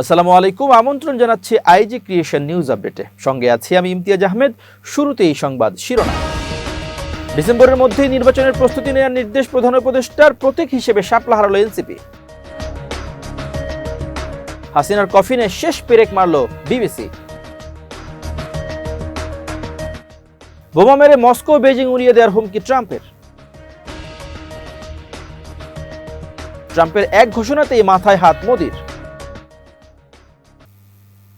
আসসালামু আলাইকুম। আমন্ত্রণ জানাচ্ছি আইজি ক্রিয়েশন নিউজ আপডেটে। সঙ্গে আছি আমি ইমতিয়াজ আহমেদ। শুরুতেই সংবাদ শিরোনাম। ডিসেম্বরের মধ্যেই নির্বাচনের প্রস্তুতি নেওয়ার নির্দেশ প্রধান উপদেষ্টার প্রতীক হিসেবে শাপলা হারালো এনসিপি। হাসিনার কফিনে শেষ পেরেক মারল বিবিসি। বোমা মেরে মস্কো বেজিং উড়িয়ে দেওয়ার হুমকি ট্রাম্পের। ট্রাম্পের এক ঘোষণাতেই মাথায় হাত মোদির।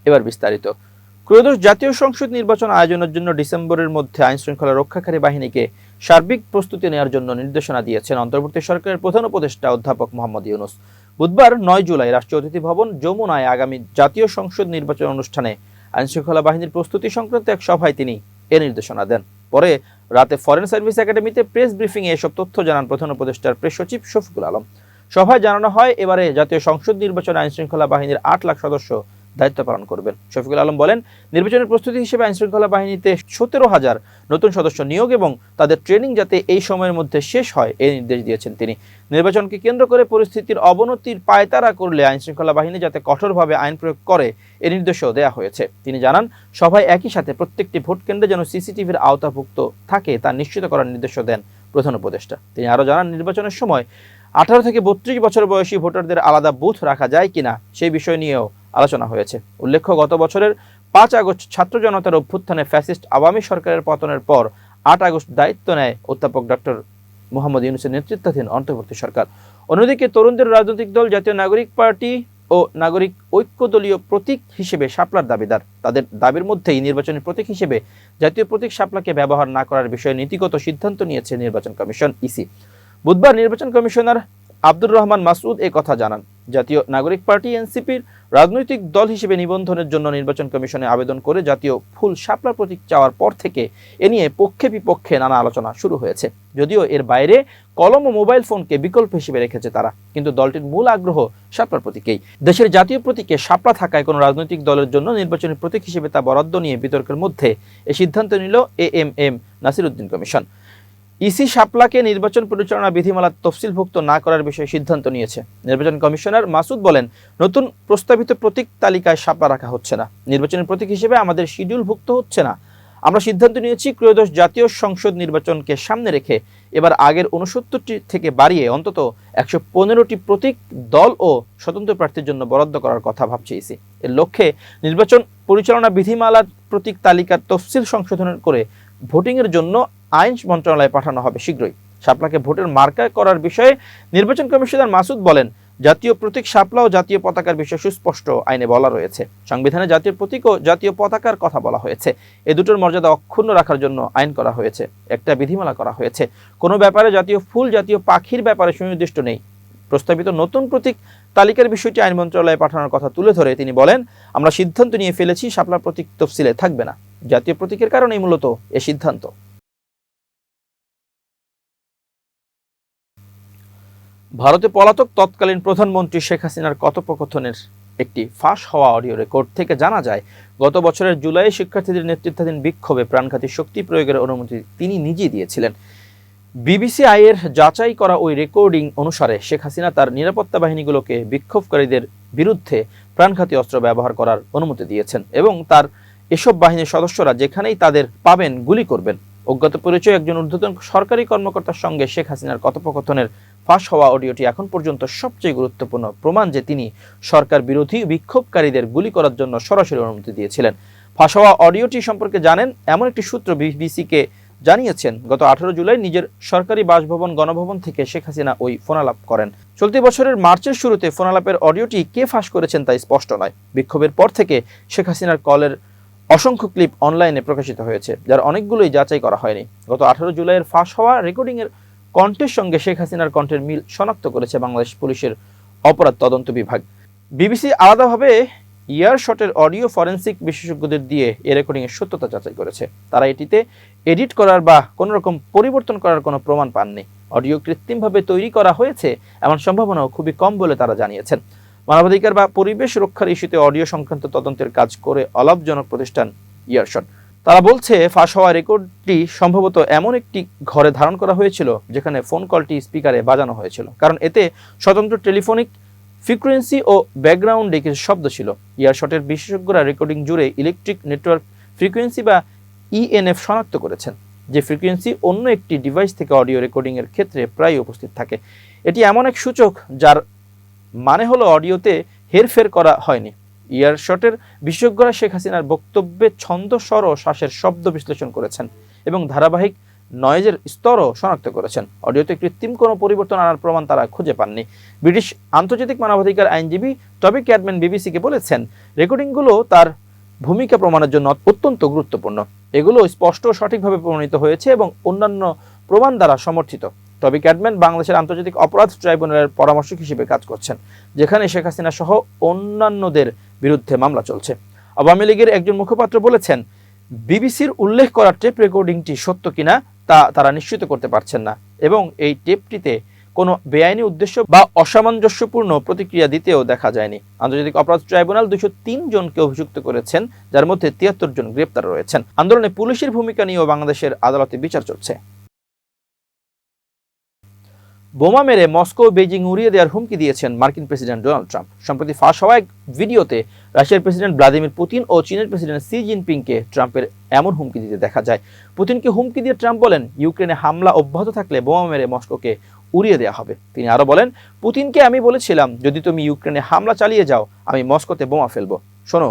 এবার বিস্তারিত। ক্রয়োদশ জাতীয় সংসদ নির্বাচন আয়োজনের জন্য ডিসেম্বরের মধ্যে আইন শৃঙ্খলা রক্ষাকারী বাহিনীকে সার্বিক প্রস্তুতি নেওয়ার জন্য নির্দেশনা দিয়েছেন অন্তর্বর্তী সরকারের প্রধান উপদেষ্টা অধ্যাপক মোহাম্মদ ইউনুস। বুধবার নয় জুলাই রাষ্ট্রীয় অতিথি ভবন যমুনায় আগামী জাতীয় সংসদ নির্বাচন অনুষ্ঠানে আইন শৃঙ্খলা বাহিনীর প্রস্তুতি সংক্রান্ত এক সভায় তিনি এ নির্দেশনা দেন। পরে রাতে ফরেন সার্ভিস একাডেমিতে প্রেস ব্রিফিংয়ে এসব তথ্য জানান প্রধান উপদেষ্টার প্রেস সচিব শফিকুল আলম। সভায় জানানো হয়, এবারে জাতীয় সংসদ নির্বাচনে আইন শৃঙ্খলা বাহিনীর আট লাখ সদস্য দায়িত্ব পালন করবেন। শফিকুল আলম বলেন, নির্বাচনের প্রস্তুতি হিসেবে আইন শৃঙ্খলা বাহিনীতে সতেরো হাজার নতুন সদস্য নিয়োগ এবং তাদের ট্রেনিং যাতে এই সময়ের মধ্যে শেষ হয়, এই নির্দেশ দিয়েছেন তিনি। নির্বাচনকে কেন্দ্র করে পরিস্থিতির অবনতির পায়তারা করলে আইন শৃঙ্খলা বাহিনী যাতে কঠোরভাবে আইন প্রয়োগ করে, এ নির্দেশও দেওয়া হয়েছে। তিনি জানান, সভায় একই সাথে প্রত্যেকটি ভোট কেন্দ্রে যেন সিসিটিভির আওতাভুক্ত থাকে, তা নিশ্চিত করার নির্দেশও দেন প্রধান উপদেষ্টা। তিনি আরও জানান, নির্বাচনের সময় আঠারো থেকে বত্রিশ বছর বয়সী ভোটারদের আলাদা বুথ রাখা যায় কিনা সেই বিষয় নিয়েও আলোচনা হয়েছে। উল্লেখ্য, গত বছরের পাঁচ আগস্ট ছাত্র জনতার অভ্যুত্থানে ফ্যাসিস্ট আওয়ামী সরকারের পতনের পর আট আগস্ট দায়িত্ব নেয় অধ্যাপক ডক্টর মোহাম্মদ ইউনুসের নেতৃত্বাধীন অন্তর্বর্তী সরকার। অন্যদিকে তরুণদের রাজনৈতিক দল, জাতীয় নাগরিক পার্টি ও নাগরিক ঐক্য দলীয় প্রতীক হিসেবে শাপলার দাবিদার। তাদের দাবির মধ্যেই নির্বাচনী প্রতীক হিসেবে জাতীয় প্রতীক শাপলাকে ব্যবহার না করার বিষয়ে নীতিগত সিদ্ধান্ত নিয়েছে নির্বাচন কমিশন, ইসি। বুধবার নির্বাচন কমিশনার আব্দুর রহমান মাসুদ এ কথা জানান। জাতীয় নাগরিক পার্টি এনসিপির রাজনৈতিক দল হিসেবে নিবন্ধনের জন্য নির্বাচন কমিশনে আবেদন করে জাতীয় ফুল শাপলা প্রতীক চাওয়ার পর থেকে এ নিয়ে পক্ষে বিপক্ষে নানা আলোচনা শুরু হয়েছে। যদিও এর বাইরে কলম ও মোবাইল ফোনকে বিকল্প হিসেবে রেখেছে তারা, কিন্তু দলটির মূল আগ্রহ শাপলার প্রতীকেই। দেশের জাতীয় প্রতীকে শাপলা থাকায় কোনো রাজনৈতিক দলের জন্য নির্বাচনী প্রতীক হিসেবে তা বরাদ্দ নিয়ে বিতর্কের মধ্যে এ সিদ্ধান্ত নিল A M M Nasir Uddin commission. EC শাপলাকে নির্বাচন পরিচালনা বিধিমালার তফসিলভুক্ত না করার বিষয়ে সিদ্ধান্ত নিয়েছে। নির্বাচন কমিশনার মাসুদ বলেন, নতুন প্রস্তাবিত প্রতীক তালিকায় শাপলা রাখা হচ্ছে না। নির্বাচনের প্রতীক হিসেবে আমাদের শিডিউলভুক্ত হচ্ছে না। আমরা সিদ্ধান্ত নিয়েছি ত্রয়োদশ জাতীয় সংসদ নির্বাচনকে সামনে রেখে এবার আগের উনসত্তরটি থেকে বাড়িয়ে অন্তত একশো পনেরোটি প্রতীক, দল ও স্বতন্ত্র প্রার্থীর জন্য বরাদ্দ করার কথা ভাবছে ইসি। এর লক্ষ্যে নির্বাচন পরিচালনা বিধিমালার প্রতীক তালিকার তফসিল সংশোধন করে ভোটিংয়ের জন্য আইন মন্ত্রণালয়ে পাঠানো হবে শীঘ্রই। শাপলাকে ভোটের মার্কা করার বিষয়ে নির্বাচন কমিশনার মাসুদ বলেন, জাতীয় প্রতীক শাপলা ও জাতীয় পতাকার বিষয়ে সুস্পষ্ট আইনে বলা রয়েছে। সংবিধানে জাতীয় প্রতীক ও জাতীয় পতাকার কথা বলা হয়েছে। এ দুটোর মর্যাদা অক্ষুণ্ণ রাখার জন্য আইন করা হয়েছে, একটা বিধিমালা করা হয়েছে। কোনো ব্যাপারে জাতীয় ফুল, জাতীয় পাখির ব্যাপারে সুনির্দিষ্ট নেই। প্রস্তাবিত নতুন প্রতীক তালিকার বিষয়টি আইন মন্ত্রণালয়ে পাঠানোর কথা তুলে ধরে তিনি বলেন, আমরা সিদ্ধান্ত নিয়ে ফেলেছি শাপলা প্রতীক তফসিলে থাকবে না। জাতীয় প্রতীকের কারণেই মূলত এ সিদ্ধান্ত। ভারতে পলাতক তৎকালীন প্রধানমন্ত্রী শেখ হাসিনার কথোপকথনের একটি ফাঁস হওয়া অডিও রেকর্ড থেকে জানা যায়, গত বছরের জুলাই শিক্ষার্থীদের নেতৃত্বাধীন বিক্ষোভে প্রাণঘাতী শক্তি প্রয়োগের অনুমতি তিনি নিজেই দিয়েছিলেন। বিবিসি আইয়ের যাচাই করা ওই রেকর্ডিং অনুসারে শেখ হাসিনা তার নিরাপত্তা বাহিনীগুলোকে বিক্ষোভকারীদের বিরুদ্ধে প্রাণঘাতী অস্ত্র ব্যবহার করার অনুমতি দিয়েছেন এবং তার এসব বাহিনীর সদস্যরা যেখানেই তাদের পাবেন গুলি করবেন। অজ্ঞাত পরিচয় একজন ঊর্ধ্বতন সরকারি কর্মকর্তার সঙ্গে শেখ হাসিনার কথোপকথনের ফাঁস হওয়া অডিওটি এখন পর্যন্ত সবচেয়ে গুরুত্বপূর্ণ। প্রমাণ যে তিনি সরকার বিরোধী বিক্ষোভকারীদের গুলি করার জন্য সরাসরি অনুমতি দিয়েছিলেন। ফাঁস হওয়া অডিওটি সম্পর্কে জানেন, এমন একটি সূত্র বিবিসিকে জানিয়েছেন, গত আঠারো জুলাই নিজের সরকারি বাসভবন গণভবন থেকে শেখ হাসিনা ওই ফোনালাপ করেন। চলতি বছরের মার্চের শুরুতে ফোনালাপের অডিওটি কে ফাঁস করেছেন তা স্পষ্ট নয়। বিক্ষোভের পর থেকে শেখ হাসিনার কলের অসংখ্য ক্লিপ অনলাইনে প্রকাশিত হয়েছে, যার অনেকগুলোই যাচাই করা হয়নি। গত আঠারো জুলাইয়ের ফাঁস হওয়া রেকর্ডিংয়ের কণ্ঠের সঙ্গে শেখ হাসিনার কণ্ঠের মিল শনাক্ত করেছে বাংলাদেশ পুলিশের অপরাধ তদন্ত বিভাগ। বিবিসি আলাদাভাবে ইয়ার শটের অডিও ফরেন্সিক বিশেষজ্ঞদের দিয়ে এ রেকর্ডিংয়ের সত্যতা যাচাই করেছে। তারা এটিতে এডিট করার বা কোনো রকম পরিবর্তন করার কোনো প্রমাণ পাননি। অডিও কৃত্রিমভাবে তৈরি করা হয়েছে এমন সম্ভাবনাও খুবই কম বলে তারা জানিয়েছেন। মানবাধিকার বা পরিবেশ রক্ষার ইস্যুতে অডিও সংক্রান্ত তদন্তের কাজ করে অলাভজনক প্রতিষ্ঠান ইয়ারশট তারা বলছে, ফাঁস হওয়া রেকর্ডটি সম্ভবত এমন একটি ঘরে ধারণ করা হয়েছিল, যেখানে ফোন কলটি স্পিকারে বাজানো হয়েছিল। কারণ এতে স্বতন্ত্র টেলিফোনিক ফ্রিকোয়েন্সি ও ব্যাকগ্রাউন্ডে কিছু শব্দ ছিল। ইয়ারশটের বিশেষজ্ঞরা রেকর্ডিং জুড়ে ইলেকট্রিক নেটওয়ার্ক ফ্রিকোয়েন্সি বা ইএনএফ শনাক্ত করেছেন, যে ফ্রিকোয়েন্সি অন্য একটি ডিভাইস থেকে অডিও রেকর্ডিংয়ের ক্ষেত্রে প্রায় উপস্থিত থাকে। এটি এমন এক সূচক, যার মানে হলো অডিওতে হেরফের করা হয়নি। ইয়ারশটের বিশেষজ্ঞরা শেখ হাসিনার বক্তব্যে ছন্দ, স্বর ও শ্বাসের শব্দ বিশ্লেষণ করেছেন এবং ধারাবাহিক নয়েজের স্তরও শনাক্ত করেছেন। অডিওতে কৃত্রিম কোনো পরিবর্তন আনার প্রমাণ তারা খুঁজে পাননি। ব্রিটিশ আন্তর্জাতিক মানবাধিকার আইনজীবী টবি ক্যাডম্যান বিবিসিকে বলেছেন, রেকর্ডিংগুলো তার ভূমিকা প্রমাণের জন্য অত্যন্ত গুরুত্বপূর্ণ। এগুলো স্পষ্ট সঠিকভাবে প্রমাণিত হয়েছে এবং অন্যান্য প্রমাণ দ্বারা সমর্থিত। টবি ক্যাডম্যান বাংলাদেশের আন্তর্জাতিক অপরাধ ট্রাইব্যুনালের পরামর্শক হিসেবে কাজ করছেন, যেখানে শেখ হাসিনা সহ অন্যান্যদের বিরুদ্ধে মামলা চলছে। আওয়ামী লীগের একজন মুখপাত্র বলেছেন, বিবিসির উল্লেখ করা টেপ রেকর্ডিংটি সত্য কিনা তা তারা নিশ্চিত করতে পারছেন না এবং এই টেপটিতে কোনো বেআইনি উদ্দেশ্য বা অসামঞ্জস্যপূর্ণ প্রতিক্রিয়া দিতেও দেখা যায়নি। আন্তর্জাতিক অপরাধ ট্রাইব্যুনাল দুশো তিন জনকে অভিযুক্ত করেছেন, যার মধ্যে তিয়াত্তর জন গ্রেপ্তার রয়েছেন। আন্দোলনে পুলিশের ভূমিকা নিয়েও বাংলাদেশের আদালতে বিচার চলছে। বোমা মেরে মস্কো বেজিং উড়িয়ে দেওয়ার হুমকি দিয়েছেন মার্কিন প্রেসিডেন্ট ডোনাল্ড ট্রাম্প। সম্প্রতি ফাঁস হওয়া এক ভিডিওতে রাশিয়ার প্রেসিডেন্ট ভ্লাদিমির পুতিন ও চীনের প্রেসিডেন্ট সি জিনপিংকে ট্রাম্পের এমন হুমকি দিতে দেখা যায়। পুতিনকে হুমকি দিয়ে ট্রাম্প বলেন, ইউক্রেনে হামলা অব্যাহত থাকলে বোমা মেরে মস্কোকে উড়িয়ে দেওয়া হবে। তিনি আরও বলেন, পুতিনকে আমি বলেছিলাম, যদি তুমি ইউক্রেনে হামলা চালিয়ে যাও, আমি মস্কোতে বোমা ফেলব। শোনো,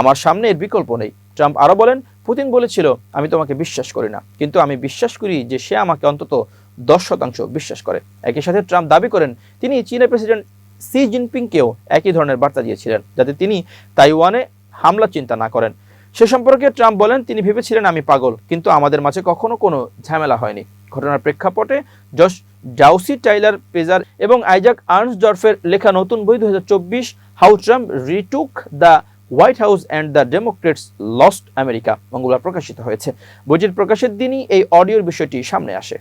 আমার সামনে এর বিকল্প নেই। ট্রাম্প আরও বলেন, পুতিন বলেছিল, আমি তোমাকে বিশ্বাস করি না। কিন্তু আমি বিশ্বাস করি যে সে আমাকে অন্তত দশ শতাংশ বিশ্বাস করে। একই সাথে ট্রাম্প দাবি করেন, তিনি চীনের প্রেসিডেন্ট সি জিনপিংকেও একই ধরনের বার্তা দিয়েছিলেন, যাতে তিনি তাইওয়ানে হামলা চিন্তা না করেন। সে সম্পর্কে ট্রাম্প বলেন, তিনি ভেবেছিলেন, আমি পাগল, কিন্তু আমাদের মাঝে কখনো কোনো ঝামেলা হয়নি। ঘটনার প্রেক্ষাপটে জশ জাউসি টাইলার পেজার এবং আইজাক আর্নসডর্ফের লেখা নতুন বই দু how Trump retook the White House and the Democrats lost America মঙ্গলবার প্রকাশিত হয়েছে। বইটির প্রকাশের দিনই এই অডিওর বিষয়টি সামনে আসে।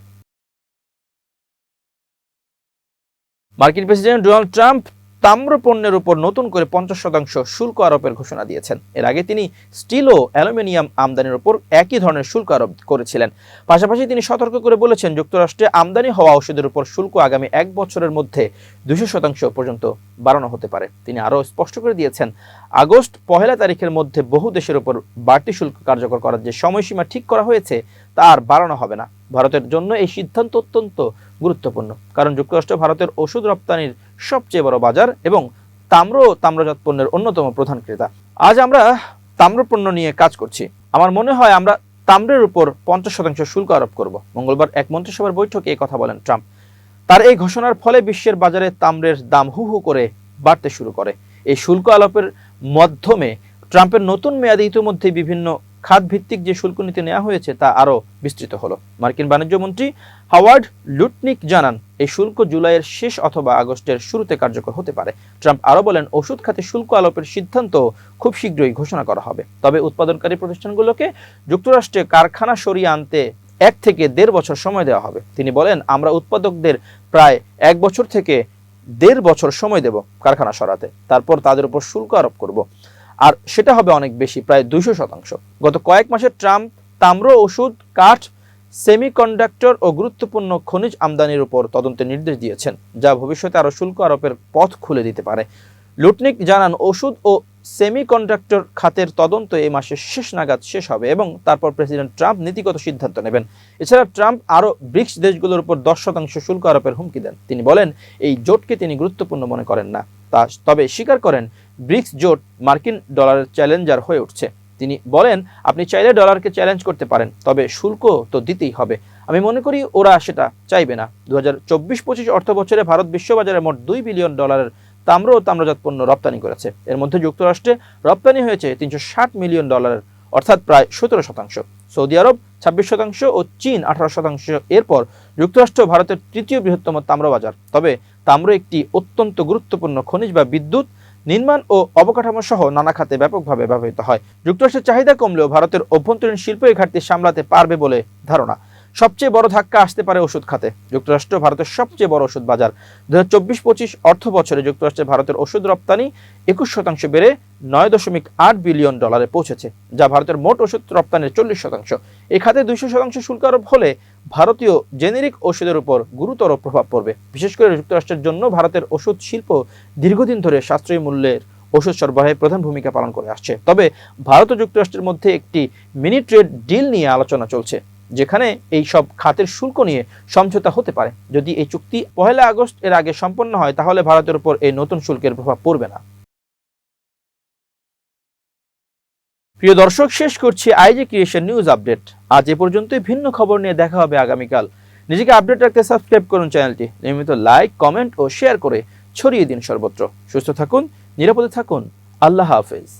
মার্কিন প্রেসিডেন্ট ডোনাল্ড ট্রাম্প তাম্র পণ্যের উপর নতুন করে পঞ্চাশ শতাংশ শুল্ক আরোপের ঘোষণা দিয়েছেন। এর আগে তিনি স্টিল ও অ্যালুমিনিয়াম আমদানির উপর একই ধরনের শুল্ক আরোপ করেছিলেন। পাশাপাশি তিনি সতর্ক করে বলেছেন, যুক্তরাষ্ট্রে আমদানি হওয়া ওষুধের উপর শুল্ক আগামী এক বছরের মধ্যে দুশো শতাংশ পর্যন্ত বাড়ানো হতে পারে। তিনি আরও স্পষ্ট করে দিয়েছেন, আগস্ট পহেলা তারিখের মধ্যে বহু দেশের উপর বাড়তি শুল্ক কার্যকর করার যে সময়সীমা ঠিক করা হয়েছে, তা আর বাড়ানো হবে না। ভারতের জন্য এই সিদ্ধান্ত অত্যন্ত গুরুত্বপূর্ণ। কারণ যুক্তরাষ্ট্র ভারতের ওষুধ রপ্তানির সবচেয়ে বড় বাজার এবং তাম্র ও তাম্রজাত পণ্যের অন্যতম প্রধান ক্রেতা। আজ আমরা তাম্রপণ্য নিয়ে কাজ করছি। আমার মনে হয় আমরা তাম্রের উপর পঞ্চাশ শতাংশ শুল্ক আরোপ করব। মঙ্গলবার এক মন্ত্রিসভার বৈঠকে এই কথা বলেন ট্রাম্প। তার এই ঘোষণার ফলে বিশ্বের বাজারে তাম্রের দাম হু হু করে বাড়তে শুরু করে। এই শুল্ক আরোপের মাধ্যমে ট্রাম্পের নতুন মেয়াদে ইতিমধ্যে বিভিন্ন খাত ভিত্তিক যে শুল্ক নীতি নেওয়া হয়েছে তা আরও বিস্তৃত হলো। মার্কিন বাণিজ্য মন্ত্রী হাওয়ার্ড লুটনিক জানান, এই শুল্ক জুলাইয়ের শেষ অথবা আগস্টের শুরুতে কার্যকর হতে পারে। ট্রাম্প আরও বলেন, ওষুধ খাতে শুল্ক আলোপের সিদ্ধান্ত খুব শীঘ্রই ঘোষণা করা হবে। তবে উৎপাদনকারী প্রতিষ্ঠানগুলোকে যুক্তরাষ্ট্রে কারখানা সরিয়ে আনতে এক থেকে দেড় বছর সময় দেওয়া হবে। তিনি বলেন, আমরা উৎপাদকদের প্রায় এক বছর থেকে দেড় বছর সময় দেব কারখানা সরাতে। তারপর তাদের উপর শুল্ক আরোপ করব। আর সেটা হবে অনেক বেশি, প্রায় দুইশো শতাংশ। গত কয়েক মাসে ট্রাম্প তাম্র ওষুধ, কাঠ, সেমিকন্ডাক্টর ও গুরুত্বপূর্ণ খনিজ আমদানির উপর তদন্তের নির্দেশ দিয়েছেন, যা ভবিষ্যতে আরও শুল্ক আরোপের পথ খুলে দিতে পারে। লুটনিক জানান, ওষুধ ও সেমিকন্ডাক্টর খাতের তদন্ত এই মাসের শেষ নাগাদ শেষ হবে এবং তারপর প্রেসিডেন্ট ট্রাম্প নীতিগত সিদ্ধান্ত নেবেন। এছাড়া ট্রাম্প আরও ব্রিক্স দেশগুলোর উপর দশ শতাংশ শুল্ক আরোপের হুমকি দেন। তিনি বলেন, এই জোটকে তিনি গুরুত্বপূর্ণ মনে করেন না। তা তবে স্বীকার করেন ব্রিক্স জোট মার্কিন ডলারের চ্যালেঞ্জার হয়ে উঠছে। তিনি বলেন, আপনি চাইলে ডলারকে চ্যালেঞ্জ করতে পারেন, তবে শুল্ক তো দিতেই হবে। আমি মনে করি ওরা সেটা চাইবে না। দু হাজার চব্বিশ পঁচিশ অর্থ বছরে ভারত বিশ্ববাজারে মোট দুই বিলিয়ন ডলারের তাম্র ও তাম্রজাত পণ্য রপ্তানি করেছে। এর মধ্যে যুক্তরাষ্ট্রে রপ্তানি হয়েছে তিনশো ষাট মিলিয়ন ডলারের, অর্থাৎ প্রায় সতেরো শতাংশ। সৌদি আরব ছাব্বিশ শতাংশ ও চীন আঠারো শতাংশ। এরপর যুক্তরাষ্ট্র ভারতের তৃতীয় বৃহত্তম তাম্র বাজার তবে তাম্র একটি অত্যন্ত গুরুত্বপূর্ণ খনিজ বা বিদ্যুৎ নির্মাণ ও অবকাঠামো সহ নানা খাতে ব্যাপকভাবে ব্যবহৃত হয়। যুক্তরাষ্ট্রের চাহিদা কমলেও ভারতের অভ্যন্তরীণ শিল্প এই ঘাটতি সামলাতে পারবে বলে ধারণা। সবচেয়ে বড় ধাক্কা আসতে পারে ওষুধ খাতে। যুক্তরাষ্ট্র ভারতের সবচেয়ে বড় ওষুধ বাজার। দু হাজার চব্বিশ পঁচিশ অর্থ বছরে যুক্তরাষ্ট্রে ভারতের ওষুধ রপ্তানি একুশ শতাংশ বেড়ে নয় দশমিক আট বিলিয়ন ডলারে পৌঁছেছে, যা ভারতের মোট ওষুধ রপ্তানির চল্লিশ শতাংশ। এই খাতে দুইশো শতাংশ শুল্ক আরোপ হলে ভারতীয় জেনেরিক ওষুধের উপর গুরুতর প্রভাব পড়বে। বিশেষ করে যুক্তরাষ্ট্রের জন্য ভারতের ওষুধ শিল্প দীর্ঘদিন ধরে সাশ্রয়ী মূল্যের ওষুধ সরবরাহে প্রধান ভূমিকা পালন করে আসছে। তবে ভারত ও যুক্তরাষ্ট্রের মধ্যে একটি মিনি ট্রেড ডিল নিয়ে আলোচনা চলছে। যেখানে এই সব খাতের শুল্ক নিয়ে সমঝোতা হতে পারে। যদি এই চুক্তি পহেলা আগস্ট এর আগে সম্পন্ন হয়, তাহলে ভারতের উপর এই নতুন শুল্কের প্রভাব পড়বে না। প্রিয় দর্শক, শেষ করছি আইজি ক্রিয়েশন নিউজ আপডেট। আজ এ পর্যন্তই, ভিন্ন খবর নিয়ে দেখা হবে আগামীকাল। নিজেকে আপডেট রাখতে সাবস্ক্রাইব করুন চ্যানেলটি। নিয়মিত লাইক, কমেন্ট ও শেয়ার করে ছড়িয়ে দিন সর্বত্র। সুস্থ থাকুন, নিরাপদে থাকুন। আল্লাহ হাফেজ।